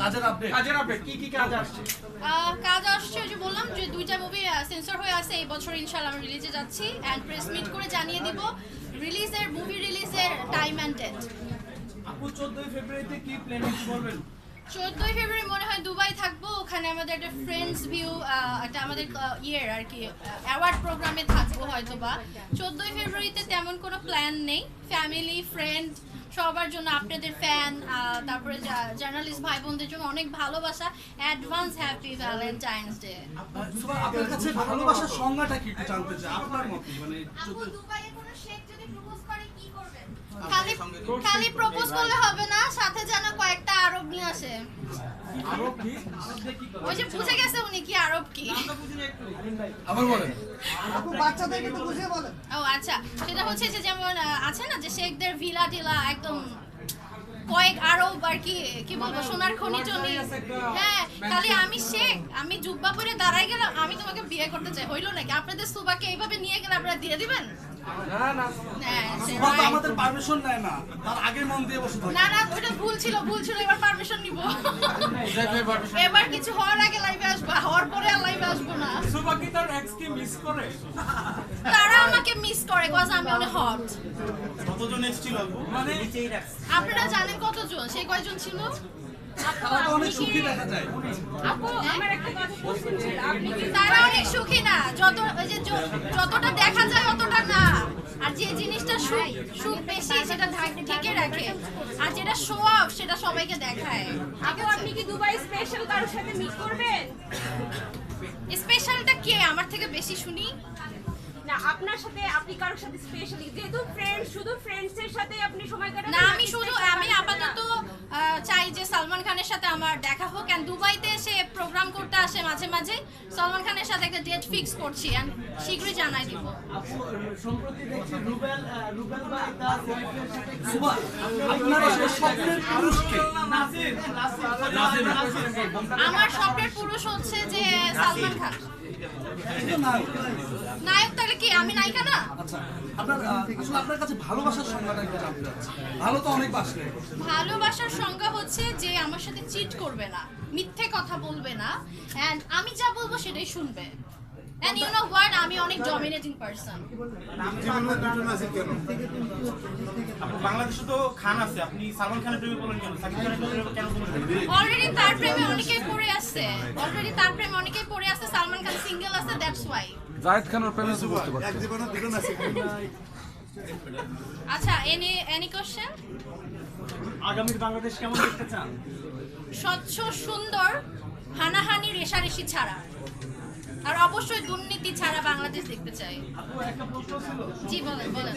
কাজের আপডেট কাজের আপডেট কি কি কাজ আসছে? কাজ আসছে যে বললাম যে দুইটা মুভি সেন্সর হয়ে আছে এই বছর আমরা রিলিজে যাচ্ছি প্রেস মিট করে জানিয়ে দিব রিলিজের মুভি রিলিজের টাইম অ্যান্ড ডেট আপু 14 ফেব্রুয়ারিতে কি প্ল্যানিং করবেন? চোদ্দোই ফেব্রুয়ারি মনে হয় দুবাই থাকব ওখানে আমাদের একটা ফ্রেন্ডস ভিউ একটা আমাদের ইয়ের আর কি অ্যাওয়ার্ড প্রোগ্রামে থাকব হয়তো বা চোদ্দোই ফেব্রুয়ারিতে তেমন কোনো প্ল্যান নেই ফ্যামিলি ফ্রেন্ড সবার জন্য আপনাদের ফ্যান তারপরে জার্নালিস্ট ভাই বোনদের জন্য অনেক ভালোবাসা। অ্যাডভান্স হ্যাপি ভ্যালেন্টাইন্স ডে আপনার কাছে ভালোবাসার সংজ্ঞাটা কি একটু জানতে চাই আপনার মতে মানে আপু দুবাইয়ে কোনো শেখ যদি প্রপোজ করে কি করবেন? খালি খালি প্রপোজ করলে হবে না সাথে যেন কয়েকটা আসে আরও ওই যে বুঝে গেছে উনি কি আরব কি? আবার বলেন। আপু ও আচ্ছা। সেটা হচ্ছে যে যেমন আছে না যে শেখদের ভিলা টিলা একদম কয়েক আরব আর কি কি বলব সোনার খনি টনি হ্যাঁ খালি আমি শেখ আমি জুব্বা পরে দাঁড়াই গেলাম আমি তোমাকে বিয়ে করতে চাই। হইল নাকি? আপনাদের সুবাকে এইভাবে নিয়ে গেলে আপনারা দিয়ে দিবেন? না না সুমা তো সেটাই। আমাদের পারমিশন নেয় না। তার আগে মন দিয়ে বসে না না ওটা ভুল ছিল ভুল ছিল এবার পারমিশন নিব। এবার কিছু হওয়ার আগে লাইভে আসব হওয়ার পরে আর লাইভে আসব না। সুবা কি তার এক্স কি মিস করে? তারা আমাকে মিস করে কজ আমি অনেক হট কতজন এক্স ছিল? মানে আপনারা জানেন কতজন? সেই কয়জন ছিল? আপু আমার একটা কথা ছিল আপনি কি অনেক সুখী না। যত ওই যে যতটা দেখা যায় অতটা না। আর যে জিনিসটা সুখ সুখ বেশি সেটা ঢেকে রাখে। আর যেটা শো অফ সেটা সবাইকে দেখায়। আপু আপনি কি দুবাই স্পেশাল কারোর সাথে মিট করবেন? স্পেশালটা কে? আমার থেকে বেশি শুনি। না আপনার সাথে আপনি কারোর সাথে স্পেশালি যেহেতু ফ্রেন্ড শুধু ফ্রেন্ডস এর সাথে আপনি সময় কাটান না আমি শুধু আমি আপাতত চাই যে সালমান খানের সাথে আমার দেখা হোক। অ্যান্ড দুবাইতে প্রোগ্রাম করতে আসে মাঝে মাঝে। সালমান খানের সাথে একটা ডেট ফিক্স করছি অ্যান্ড শীঘ্রই জানাই দিব। আমার স্বপ্নের পুরুষ হচ্ছে যে সালমান খান। নায়ক তাহলে কি আমি নায়িকা না? আচ্ছা আপনার আসলে আপনার কাছে ভালোবাসার সংজ্ঞাটা একটু জানতে চাচ্ছি। ভালো তো অনেক বাসলে ভালোবাসার সংজ্ঞা হচ্ছে যে আমার সাথে চিট করবে না মিথ্যে কথা বলবে না এন্ড আমি যা বলব সেটাই শুনবে। এন্ড ইউ নো হোয়াট আমি অনেক ডমিনেটিং পারসন বাংলাদেশে তো খান আছে আপনি সালমান খানের প্রেমে বলেন কেন সাকিব খানের প্রেমে কেন অলরেডি তার প্রেমে অনেকেই পড়ে আছে। অলরেডি তার প্রেমে অনেকেই পড়ে আছে। সালমান খান সিঙ্গেল আছে দ্যাটস ওয়াই জাহিদ খানের প্রেমে তো বুঝতে পারছি। আচ্ছা এনি এনি কোশ্চেন আগামীর বাংলাদেশ কেমন দেখতে চান? স্বচ্ছ সুন্দর হানাহানি রেশারেশি ছাড়া। আর অবশ্যই দুর্নীতি ছাড়া বাংলাদেশ দেখতে চাই। জি বলেন বলেন।